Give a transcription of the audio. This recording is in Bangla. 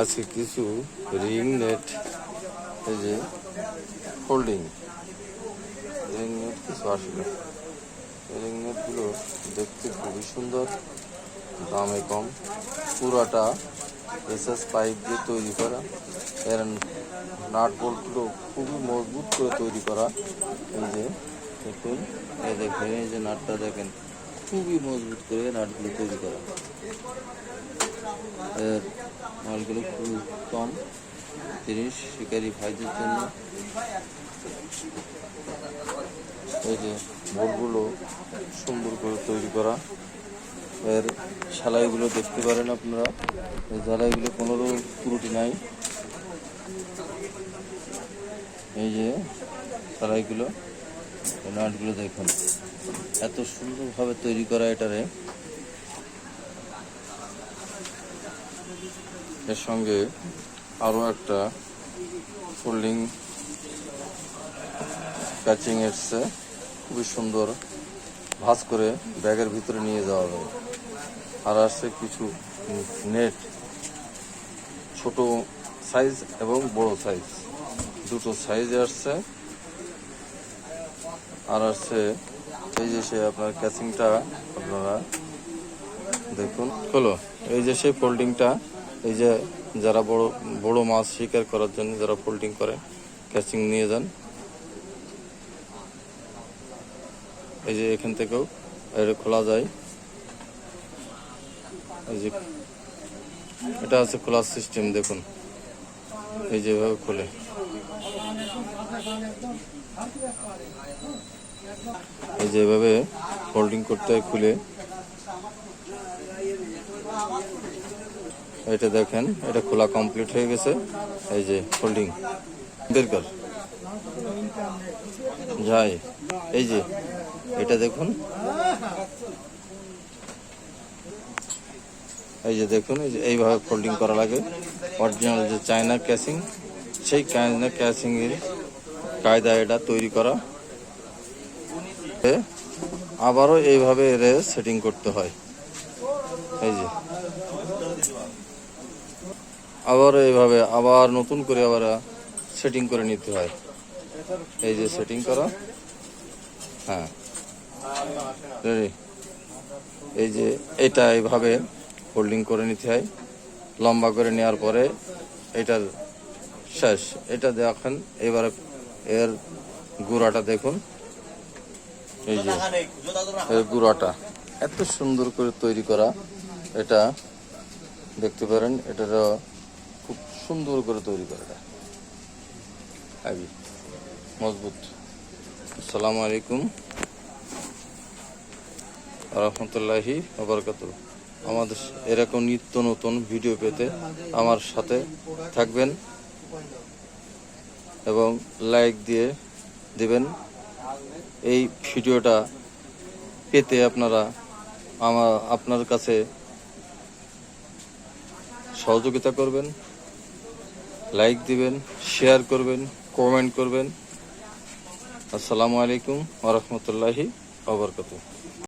আজকে কিছু রিং নেট, এই যে হোল্ডিং রিং নেট কিছু আসলো রিং নেটগুলো দেখতে খুবই সুন্দর, দামে কম। পুরাটা এসএস পাইপ দিয়ে তৈরি করা। এর নাট বোল্টগুলো খুবই মজবুত করে তৈরি করা। এই যে, দেখুন। এই দেখেন, এই যে নাটটা দেখেন। খুবই মজবুত করে নাটগুলো তৈরি করা। এর মালগুলো খুব কম জিনিস শিকারি ভাইদের জন্য। এই যে বোর্ডগুলো সুন্দর করে তৈরি করা। এর সেলাইগুলো দেখতে পারেন আপনারা। এই ঝালাইগুলো কোনোরও ত্রুটি নাই। এই যে সেলাইগুলো নাটগুলো দেখুন। এত সুন্দরভাবে তৈরি করা এটারে। এর সঙ্গে আরও একটা ফোল্ডিং প্যাচিং এসছে খুবই সুন্দর ভাঁজ করে ব্যাগের ভিতরে নিয়ে যাওয়া যাবে আর আসছে কিছু নেট, ছোট সাইজ এবং বড় সাইজ দুটো সাইজে আসছে। আর আসছে এই যে সে আপনার ক্যাচিংটা আপনারা দেখুন। হলো? এই যে সেই ফোল্ডিংটা এই যে যারা বড় বড় মাছ শিকার করার জন্য যারা ফোল্ডিং করে ক্যাচিং নিয়ে যান। এই যে এখান থেকেও এটা খোলা যায়। এই যে এটা আছে খোলার সিস্টেম দেখুন। এই যেভাবে খোলে। এই ফোল্ডিং করতে হয় খুলে। এটা দেখেন, এটা খোলা কমপ্লিট হয়ে গেছে। এই যে ফোল্ডিং বের কর। যাই এই যে, এটা দেখুন। এই যে দেখুন, এই যে এইভাবে ফোল্ডিং করা লাগে। অরিজিনাল যে চায়না ক্যাসিং সেই চায়না ক্যাসিং এর কায়দা এটা তৈরি করা। আবারও এইভাবে এর সেটিং করতে হয়। এই যে। আবার এইভাবে, আবার নতুন করে আবার সেটিং করে নিতে হয়। এই যে সেটিং করা। হ্যাঁ। রেডি এই যে এটা এইভাবে হোল্ডিং করে নিতে হয়। লম্বা করে নেওয়ার পরে এটার শেষ। এটা দেখেন, এবারে এর গুঁড়াটা দেখুন। এই যে গুঁড়াটা, এত সুন্দর করে তৈরি করা, এটা দেখতে পারেন এটা খুব সুন্দর করে তৈরি করা এটা। আবি মজবুত। আসসালামু আলাইকুম। রহমতুল্লাহি আবরকাত আমাদের এরকম নিত্য নতুন ভিডিও পেতে আমার সাথে থাকবেন এবং লাইক দিয়ে দেবেন। এই ভিডিওটা পেতে আপনারা আমার আপনার কাছে সহযোগিতা করবেন লাইক দিবেন শেয়ার করবেন কমেন্ট করবেন। আসসালামু আলাইকুম ওরহমতুল্লাহি আবরকাতুহ